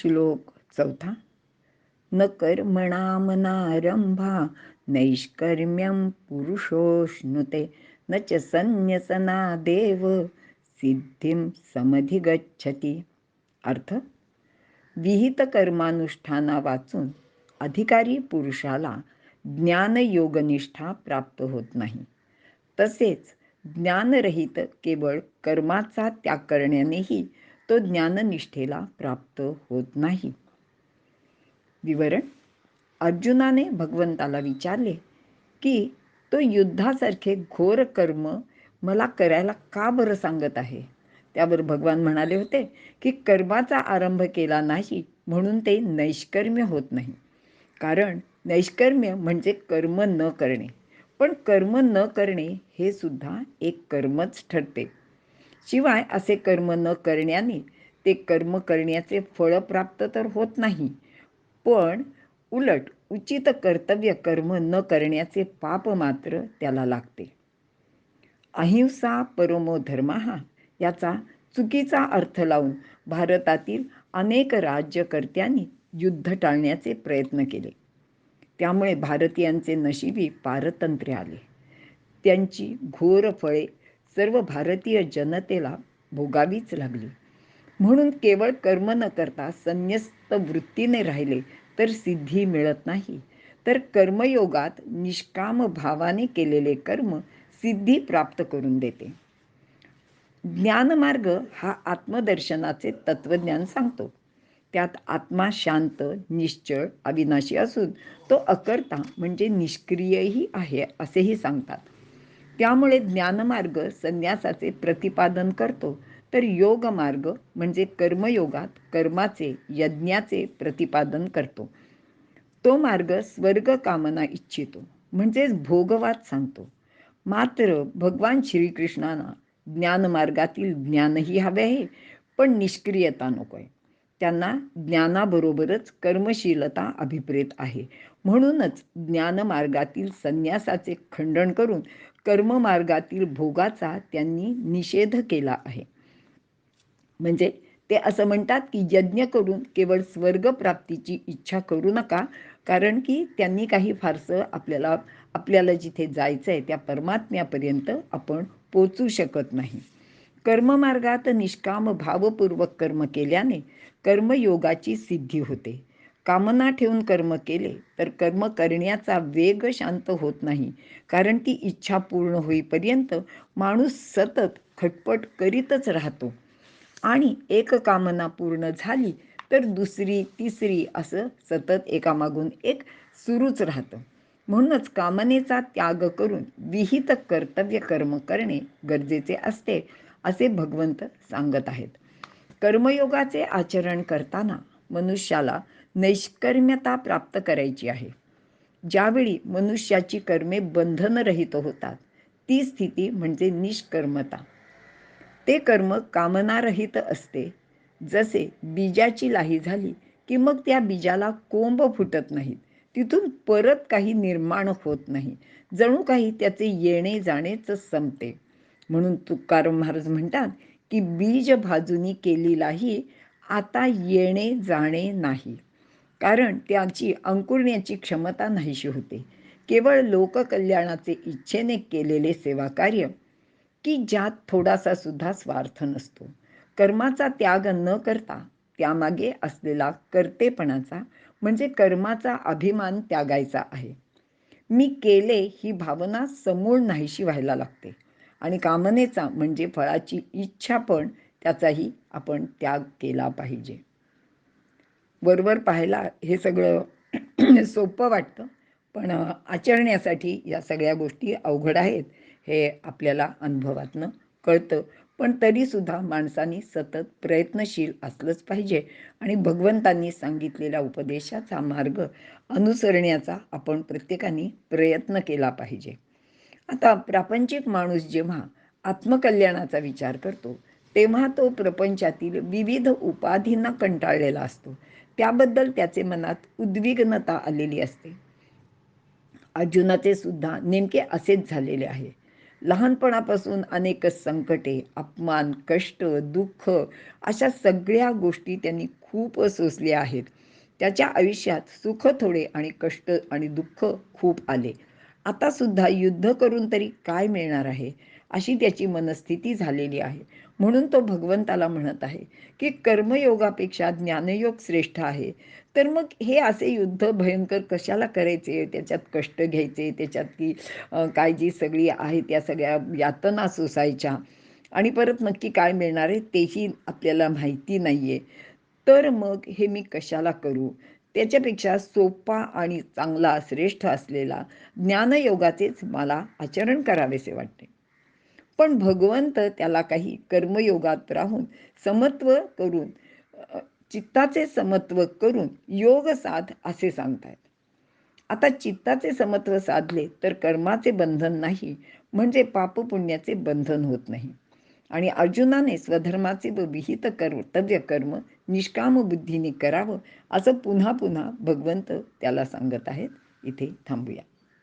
श्लोक चौथा. न कर्मणामनारंभा नैष्कर्म्यं पुरुषोष्णुते न च संन्यसनादेव सिद्धिं समधिगच्छती. अर्थ? विहित कर्मानुष्ठाना वाचून अधिकारी पुरुषाला ज्ञानयोगनिष्ठा प्राप्त होत नाही. तसेच ज्ञानरहित केवळ कर्माचा त्याग करण्यानेही तो ज्ञाननिष्ठेला प्राप्त होत नाही. विवरण. अर्जुनाने भगवंताला विचारले की तो युद्धासारखे घोर कर्म मला करायला का बरं सांगत आहे? त्यावर भगवान म्हणाले होते की कर्माचा आरंभ केला नाही म्हणून ते नैष्कर्म्य होत नाही. कारण नैष्कर्म्य म्हणजे कर्म न करणे. पण कर्म न करणे हे सुद्धा एक कर्मच ठरते. शिवाय असे कर्म न करण्याने ते कर्म करण्याचे फळ प्राप्त तर होत नाही. पण उलट उचित कर्तव्य कर्म न करण्याचे पाप मात्र त्याला लागते. अहिंसा परमो धर्म याचा चुकीचा अर्थ लावून भारतातील अनेक राज्यकर्त्यांनी युद्ध टाळण्याचे प्रयत्न केले. त्यामुळे भारतीयांचे नशिबी पारतंत्र्य आले. त्यांची घोर फळे सर्व भारतीय जनतेला भोगावीच लागली. म्हणून केवळ कर्म न करता संन्यस्त वृत्तीने राहिले तर सिद्धी मिळत नाही. तर कर्मयोगात निष्काम भावाने केलेले कर्म सिद्धी प्राप्त करून देते. ज्ञानमार्ग हा आत्मदर्शनाचे तत्वज्ञान सांगतो. त्यात आत्मा शांत निश्चळ अविनाशी असून तो अकर्ता म्हणजे निष्क्रियही आहे असेही सांगतात. त्यामुळे ज्ञानमार्ग संन्यासाचे प्रतिपादन करतो. तर योग मार्ग म्हणजे कर्मयोगात कर्माचे यज्ञाचे प्रतिपादन करतो. तो मार्ग स्वर्ग कामना इच्छितो म्हणजेच भोगवाद सांगतो. मात्र भगवान श्रीकृष्णांना ज्ञानमार्गातील ज्ञानही हवे आहे पण निष्क्रियता नको आहे त्यांना ज्ञानाबरोबरच कर्मशीलता अभिप्रेत आहे. म्हणूनच ज्ञानमार्गातील संन्यासाचे खंडन करून कर्ममार्गातील भोगाचा त्यांनी निषेध केला आहे. म्हणजे ते असं म्हणतात की यज्ञ करून केवळ स्वर्गप्राप्तीची इच्छा करू नका कारण की त्यांनी काही फारसं आपल्याला आपल्याला जिथे जायचं आहे त्या परमात्म्यापर्यंत आपण पोचू शकत नाही. कर्ममार्गात निष्काम भावपूर्वक कर्म केल्याने कर्मयोगाची सिद्धी होते. कामना ठेवून कर्म केले तर कर्म करण्याचा वेग शांत होत नाही. कारण ती इच्छा पूर्ण होईपर्यंत माणूस सतत खटपट करीतच राहतो. आणि एक कामना पूर्ण झाली तर दुसरी तिसरी असं सतत एकामागून एक सुरूच राहतं. म्हणूनच कामनेचा त्याग करून विहित कर्तव्य कर्म करणे गरजेचे असते. असे भगवंत सांगत आहेत. कर्मयोगाचे आचरण करताना मनुष्याला नैष्कर्म्यता प्राप्त करायची आहे. ज्यावेळी मनुष्याची कर्मे बंधनरहित होतात ती स्थिती म्हणजे निष्कर्मता. ते कर्म कामनारहित असते. जसे बीजाची लाही झाली की मग त्या बीजाला कोंब फुटत नाहीत. तिथून परत काही निर्माण होत नाही. जणू काही त्याचे येणे जाणेच संपते. म्हणून तुकाराम महाराज म्हणतात की बीज भाजूनी केलेलाही आता येणे जाणे नाही. कारण त्याची अंकुरण्याची क्षमता नाहीशी होते. केवळ लोककल्याणाचे इच्छेने केलेले सेवा कार्य की ज्यात थोडासा सुद्धा स्वार्थ नसतो. कर्माचा त्याग न करता त्यामागे असलेला कर्तेपणाचा म्हणजे कर्माचा अभिमान त्यागायचा आहे. मी केले ही भावना समूळ नाहीशी व्हायला लागते. आणि कामनेचा म्हणजे फळाची इच्छा पण त्याचाही आपण त्याग केला पाहिजे. वरवर पाहायला हे सगळं सोपं वाटतं पण आचरण्यासाठी या सगळ्या गोष्टी अवघड आहेत हे आपल्याला अनुभवातनं कळतं. पण तरीसुद्धा माणसांनी सतत प्रयत्नशील असलंच पाहिजे आणि भगवंतांनी सांगितलेल्या उपदेशाचा मार्ग अनुसरण्याचा आपण प्रत्येकाने प्रयत्न केला पाहिजे. आता प्रापंचिक माणूस जेव्हा आत्मकल्याणाचा विचार करतो तेव्हा तो प्रपंचातील विविध उपाधींना कंटाळलेला असतो. त्याबद्दल त्याचे मनात उद्विग्नता आलेली असते. अर्जुनाचे सुद्धा नेमके असेच झालेले आहे. लहानपणापासून अनेक संकटे अपमान कष्ट दुःख अशा सगळ्या गोष्टी त्यांनी खूप सोसल्या आहेत. त्याच्या आयुष्यात सुख थोडे आणि कष्ट आणि दुःख खूप आले. आता सुद्धा युद्ध करून तरी काय मिळणार आहे? अशी त्याची मनस्थिती झालेली आहे. म्हणून तो भगवंताला म्हणत आहे की कर्मयोगापेक्षा ज्ञानयोग श्रेष्ठ आहे. तर मग हे असे युद्ध भयंकर कशाला करायचे? त्याच्यात कष्ट घ्यायचे? त्याच्यात की काय जी सगळी आहे त्या सगळ्या यातना सोसायच्या. आणि परत नक्की काय मिळणार आहे तेही आपल्याला माहिती नाही आहे तर मग हे मी कशाला करू? त्याच्यापेक्षा सोपा आणि चांगला श्रेष्ठ असलेला ज्ञानयोगाचेच मला आचरण करावेसे वाटते. पण भगवंत त्याला काही कर्मयोगात राहून समत्व करून चित्ताचे समत्व करून योग साध असे सांगतायत. आता चित्ताचे समत्व साधले तर कर्माचे बंधन नाही म्हणजे पापपुण्याचे बंधन होत नाही. आणि अर्जुनाने स्वधर्माचे व विहित कर्तव्य कर्म निष्काम बुद्धीने करावं असं पुन्हा पुन्हा भगवंत त्याला सांगत आहेत. इथे थांबूया.